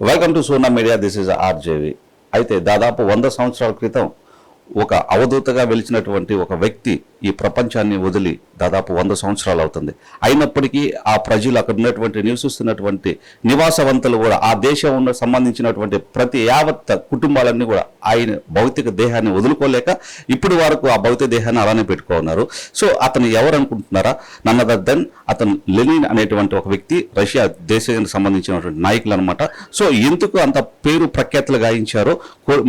Welcome to Sona media this is RJV అయితే దాదాపు వంద సంవత్సరాల క్రితం ఒక అవధూతగా వెలిచినటువంటి ఒక వ్యక్తి ఈ ప్రపంచాన్ని వదిలి దాదాపు వంద సంవత్సరాలు అవుతుంది. అయినప్పటికీ ఆ ప్రజలు అక్కడ ఉన్నటువంటి నివసిస్తున్నటువంటి నివాసవంతులు కూడా ఆ దేశం ఉన్న సంబంధించినటువంటి ప్రతి యావత్ కుటుంబాలన్నీ కూడా ఆయన భౌతిక దేహాన్ని వదులుకోలేక ఇప్పటి వరకు ఆ భౌతిక దేహాన్ని అలానే పెట్టుకున్నారు సో అతను ఎవరు అనుకుంటున్నారా? నన్నదర్ దెన్ అతను లెనిన్ అనేటువంటి ఒక వ్యక్తి రష్యా దేశానికి సంబంధించినటువంటి నాయకులు అనమాట సో ఎందుకు అంత పేరు ప్రఖ్యాతులు గాయించారో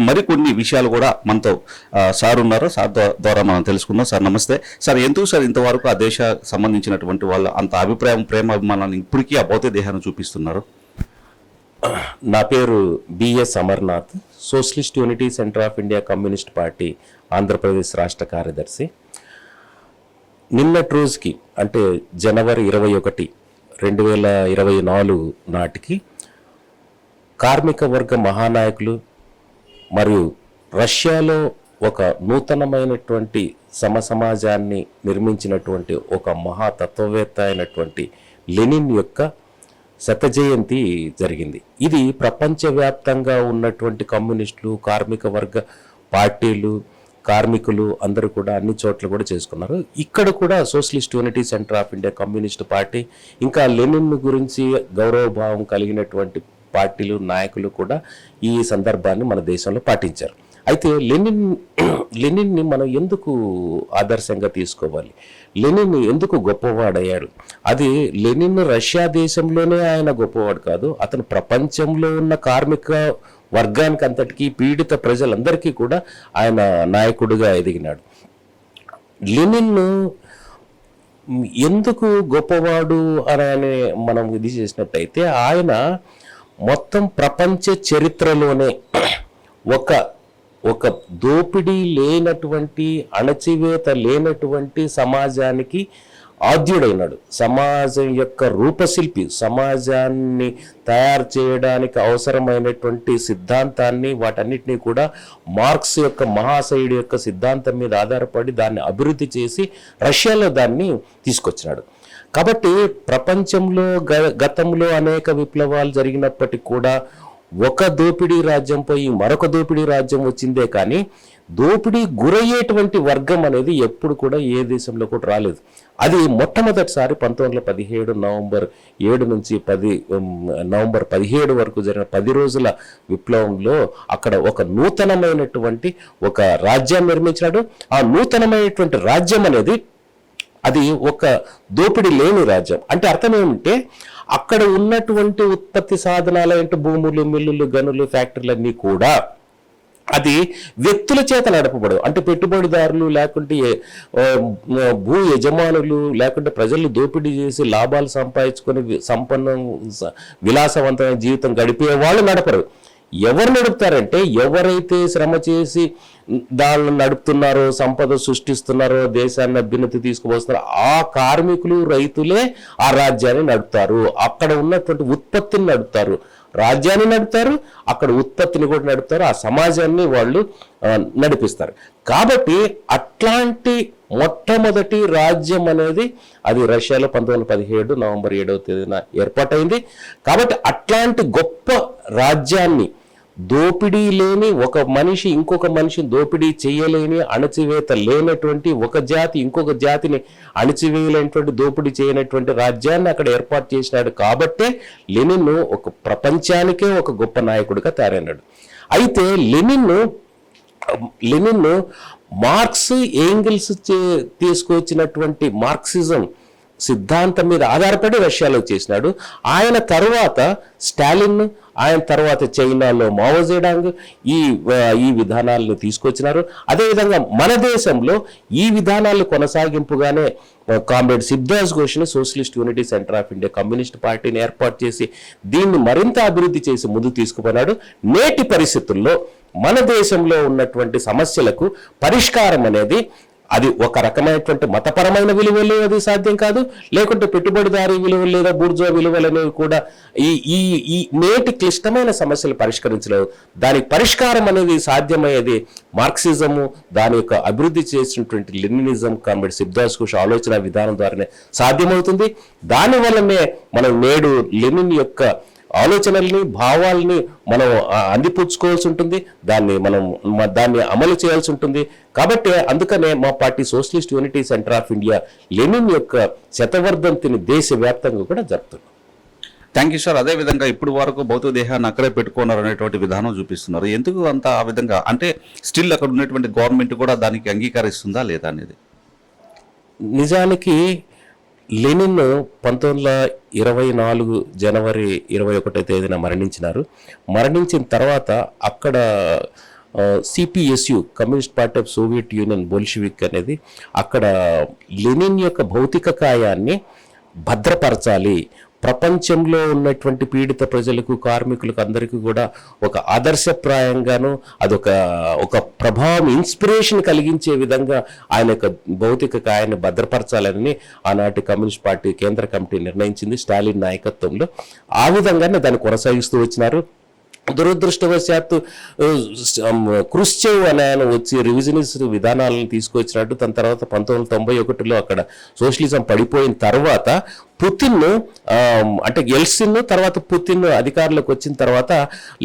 మరికొన్ని విషయాలు కూడా మనతో సార్ ఉన్నారు. సార్ ద్వారా మనం తెలుసుకుందాం. సార్ నమస్తే. సార్ ఎందుకు సార్ ఇంతవరకు ఆ దేశ సంబంధించినటువంటి వాళ్ళ అంత అభిప్రాయం ప్రేమ అభిమానాన్ని ఇప్పటికీ ఆ భౌతిక దేహాన్ని చూపిస్తున్నారు? నా పేరు BS Amarnath socialist unity centre of India communist party Andhra Pradesh రాష్ట్ర కార్యదర్శి. నిన్నటి రోజుకి అంటే జనవరి ఇరవై ఒకటి రెండు వేల ఇరవై నాలుగు నాటికి కార్మిక వర్గ మహానాయకులు మరియు రష్యాలో ఒక నూతనమైనటువంటి సమసమాజాన్ని నిర్మించినటువంటి ఒక మహాతత్వవేత్త అయినటువంటి లెనిన్ యొక్క శత జయంతి జరిగింది. ఇది ప్రపంచవ్యాప్తంగా ఉన్నటువంటి కమ్యూనిస్టులు కార్మిక వర్గ పార్టీలు కార్మికులు అందరూ కూడా అన్ని చోట్ల కూడా చేసుకున్నారు. ఇక్కడ కూడా socialist unity centre of India communist party ఇంకా లెనిన్ గురించి గౌరవభావం కలిగినటువంటి పార్టీలు నాయకులు కూడా ఈ సందర్భాన్ని మన దేశంలో పాటించారు. అయితే లెనిన్ లెనిన్ని మనం ఎందుకు ఆదర్శంగా తీసుకోవాలి? లెనిన్ ఎందుకు గొప్పవాడయ్యాడు? అది లెనిన్ రష్యా దేశంలోనే ఆయన గొప్పవాడు కాదు అతను ప్రపంచంలో ఉన్న కార్మిక వర్గానికి అంతటికీ పీడిత ప్రజలందరికీ కూడా ఆయన నాయకుడిగా ఎదిగినాడు. లెనిన్ ఎందుకు గొప్పవాడు అని అని మనం ఇది చేసినట్టయితే ఆయన మొత్తం ప్రపంచ చరిత్రలోనే ఒక ఒక దోపిడీ లేనటువంటి అణచివేత లేనటువంటి సమాజానికి ఆద్యుడైనాడు. సమాజం యొక్క రూపశిల్పి సమాజాన్ని తయారు చేయడానికి అవసరమైనటువంటి సిద్ధాంతాన్ని వాటన్నిటినీ కూడా మార్క్స్ యొక్క మహాశయుడు యొక్క సిద్ధాంతం మీద ఆధారపడి దాన్ని అభివృద్ధి చేసి రష్యాలో దాన్ని తీసుకొచ్చినాడు. కాబట్టి ప్రపంచంలో గ గతంలో అనేక విప్లవాలు జరిగినప్పటికీ కూడా ఒక దోపిడీ రాజ్యం పోయి మరొక దోపిడీ రాజ్యం వచ్చిందే కానీ దోపిడీ గురయ్యేటువంటి వర్గం అనేది ఎప్పుడు కూడా ఏ దేశంలో కూడా రాలేదు. అది మొట్టమొదటిసారి పంతొమ్మిది వందల పదిహేడు నవంబర్ ఏడు నుంచి పది నవంబర్ పదిహేడు వరకు జరిగిన పది రోజుల విప్లవంలో అక్కడ ఒక నూతనమైనటువంటి ఒక రాజ్యం నిర్మించాడు ఆ నూతనమైనటువంటి రాజ్యం అనేది అది ఒక దోపిడీ లేని రాజ్యం. అంటే అర్థం ఏమంటే అక్కడ ఉన్నటువంటి ఉత్పత్తి సాధనాలు ఏంటి? భూములు మిల్లులు గనులు ఫ్యాక్టరీలన్నీ కూడా అది వ్యక్తుల చేత నడపబడదు అంటే పెట్టుబడిదారులు లేకుంటే భూ యజమానులు లేకుంటే ప్రజలు దోపిడీ చేసి లాభాలు సంపాదించుకొని సంపన్నం విలాసవంతమైన జీవితం గడిపే వాళ్ళు నడపరు. ఎవరు నడుపుతారంటే ఎవరైతే శ్రమ చేసి దాన్ని నడుపుతున్నారో సంపద సృష్టిస్తున్నారో దేశాన్ని అభ్యున్నతి తీసుకువస్తున్నారో ఆ కార్మికులు రైతులే ఆ రాజ్యాన్ని నడుపుతారు. అక్కడ ఉన్నటువంటి ఉత్పత్తిని నడుపుతారు. రాజ్యాన్ని నడుపుతారు అక్కడ ఉత్పత్తిని కూడా నడుపుతారు ఆ సమాజాన్ని వాళ్ళు నడిపిస్తారు. కాబట్టి అట్లాంటి మొట్టమొదటి రాజ్యం అనేది అది రష్యాలో పంతొమ్మిది వందల పదిహేడు నవంబర్ ఏడవ తేదీన ఏర్పాటైంది. కాబట్టి అట్లాంటి గొప్ప రాజ్యాన్ని దోపిడీ లేని ఒక మనిషి ఇంకొక మనిషిని దోపిడీ చేయలేని అణచివేత లేనటువంటి ఒక జాతి ఇంకొక జాతిని అణచివేయలేనటువంటి దోపిడీ చేయనటువంటి రాజ్యాన్ని అక్కడ ఏర్పాటు చేసినాడు. కాబట్టే లెనిన్ ఒక ప్రపంచానికే ఒక గొప్ప నాయకుడిగా తయారైనాడు. అయితే లెనిన్ లెనిన్ మార్క్స్ ఏంగిల్స్ చే- తీసుకొచ్చినటువంటి మార్క్సిజం సిద్ధాంతం మీద ఆధారపడి రష్యాలో చేసినాడు. ఆయన తర్వాత స్టాలిన్ ఆయన తర్వాత చైనాలో మావోజేడాంగ్ ఈ ఈ విధానాలను తీసుకొచ్చినారు. అదేవిధంగా మన దేశంలో ఈ విధానాలు కొనసాగింపుగానే కామ్రేడ్ సిద్ధాస్ ఘోష్ని socialist unity centre of India communist పార్టీని ఏర్పాటు చేసి దీన్ని మరింత అభివృద్ధి చేసి ముందు తీసుకుపోయినాడు నేటి పరిస్థితుల్లో మన దేశంలో ఉన్నటువంటి సమస్యలకు పరిష్కారం అనేది అది ఒక రకమైనటువంటి మతపరమైన విలువలు అది సాధ్యం కాదు. లేకుంటే పెట్టుబడిదారీ విలువలు లేదా బూర్జో విలువలు అనేవి కూడా ఈ ఈ ఈ నేటి క్లిష్టమైన సమస్యలు పరిష్కరించలేవు దానికి పరిష్కారం అనేది సాధ్యమయ్యేది మార్క్సిజము దాని యొక్క అభివృద్ధి చేసినటువంటి లెనినిజం కామ్రేడ్ సిద్ధాస్ ఆలోచన విధానం ద్వారానే సాధ్యమవుతుంది. దానివల్లనే మనం నేడు లెనిన్ యొక్క ఆలోచనల్ని భావాల్ని మనం అందిపుచ్చుకోవాల్సి ఉంటుంది. దాన్ని మనం దాన్ని అమలు చేయాల్సి ఉంటుంది. కాబట్టి అందుకనే మా party socialist unity centre of India Lenin యొక్క శతవర్ధంతిని దేశవ్యాప్తంగా కూడా జరుపుతున్నాం థ్యాంక్ యూ సార్ అదే విధంగా ఇప్పుడు వరకు భౌతిక దేహాన్ని అక్కడే పెట్టుకున్నారు అనేటువంటి విధానం చూపిస్తున్నారు. ఎందుకు అంత ఆ విధంగా? అంటే స్టిల్ అక్కడ ఉన్నటువంటి గవర్నమెంట్ కూడా దానికి అంగీకరిస్తుందా లేదా అనేది? నిజానికి లెనిన్ పంతొమ్మిది వందల ఇరవై నాలుగు జనవరి ఇరవై ఒకటో తేదీన మరణించినారు. మరణించిన తర్వాత అక్కడ CPSU communist party of Soviet Union Bolshevik అనేది అక్కడ లెనిన్ యొక్క భౌతిక కాయాన్ని భద్రపరచాలి ప్రపంచంలో ఉన్నటువంటి పీడిత ప్రజలకు కార్మికులకు అందరికీ కూడా ఒక ఆదర్శప్రాయంగాను అదొక ఒక ప్రభావం ఇన్స్పిరేషన్ కలిగించే విధంగా ఆయన యొక్క భౌతిక కాయాన్ని భద్రపరచాలని ఆనాటి కమ్యూనిస్ట్ పార్టీ కేంద్ర కమిటీ నిర్ణయించింది స్టాలిన్ నాయకత్వంలో. ఆ విధంగానే దాన్ని కొనసాగిస్తూ వచ్చినారు. దురదృష్టవశాత్తు క్రుశ్చేవ్ అనే ఆయన వచ్చి రివిజనిస్ట్ విధానాలను తీసుకొచ్చినట్టు తన తర్వాత పంతొమ్మిది వందల తొంభై ఒకటిలో అక్కడ సోషలిజం పడిపోయిన తర్వాత పుతిన్ అంటే ఎల్సిన్ తర్వాత పుతిన్ అధికారంలోకి వచ్చిన తర్వాత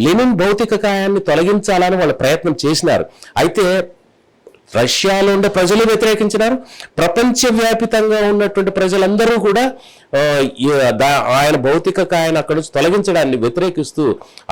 లెనిన్ భౌతిక కాయాన్ని తొలగించాలని వాళ్ళు ప్రయత్నం చేసినారు. అయితే రష్యాలో ఉండే ప్రజలు వ్యతిరేకించినారు. ప్రపంచవ్యాపితంగా ఉన్నటువంటి ప్రజలందరూ కూడా ఆయన భౌతిక కాయను అక్కడ నుంచి తొలగించడాన్ని వ్యతిరేకిస్తూ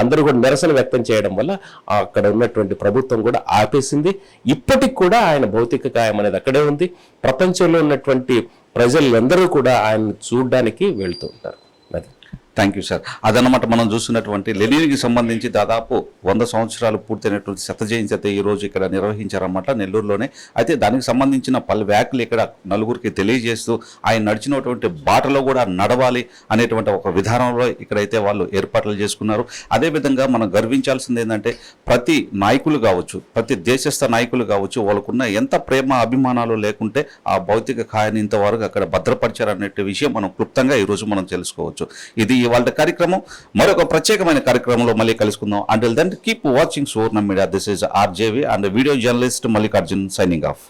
అందరూ కూడా నిరసన వ్యక్తం చేయడం వల్ల అక్కడ ఉన్నటువంటి ప్రభుత్వం కూడా ఆపేసింది. ఇప్పటికి కూడా ఆయన భౌతిక కాయం అనేది అక్కడే ఉంది. ప్రపంచంలో ఉన్నటువంటి ప్రజలందరూ కూడా ఆయన చూడడానికి వెళ్తూ ఉంటారు. అది. థ్యాంక్ యూ సార్ అదనమాట మనం చూస్తున్నటువంటి లెనిన్కి సంబంధించి దాదాపు వంద సంవత్సరాలు పూర్తయినటువంటి శత జయంతి అయితే ఈ రోజు ఇక్కడ నిర్వహించారన్నమాట నెల్లూరులోనే. అయితే దానికి సంబంధించిన పలు వ్యాఖ్యలు ఇక్కడ నలుగురికి తెలియజేస్తూ ఆయన నడిచినటువంటి బాటలో కూడా నడవాలి అనేటువంటి ఒక విధానంలో ఇక్కడైతే వాళ్ళు ఏర్పాట్లు చేసుకున్నారు. అదేవిధంగా మనం గర్వించాల్సింది ఏంటంటే ప్రతి నాయకులు కావచ్చు ప్రతి దేశస్థ నాయకులు కావచ్చు వాళ్ళకున్న ఎంత ప్రేమ అభిమానాలు లేకుంటే ఆ భౌతిక కాయాన్ని ఇంతవరకు అక్కడ భద్రపరిచారనే విషయం మనం క్లుప్తంగా ఈరోజు మనం తెలుసుకోవచ్చు. ఇది ఇవాళ కార్యక్రమం. మరొక ప్రత్యేకమైన కార్యక్రమంలో మళ్ళీ కలుసుకుందాం. Until then keep watching Suvarna media this is RJV and video journalist Mallikarjun signing off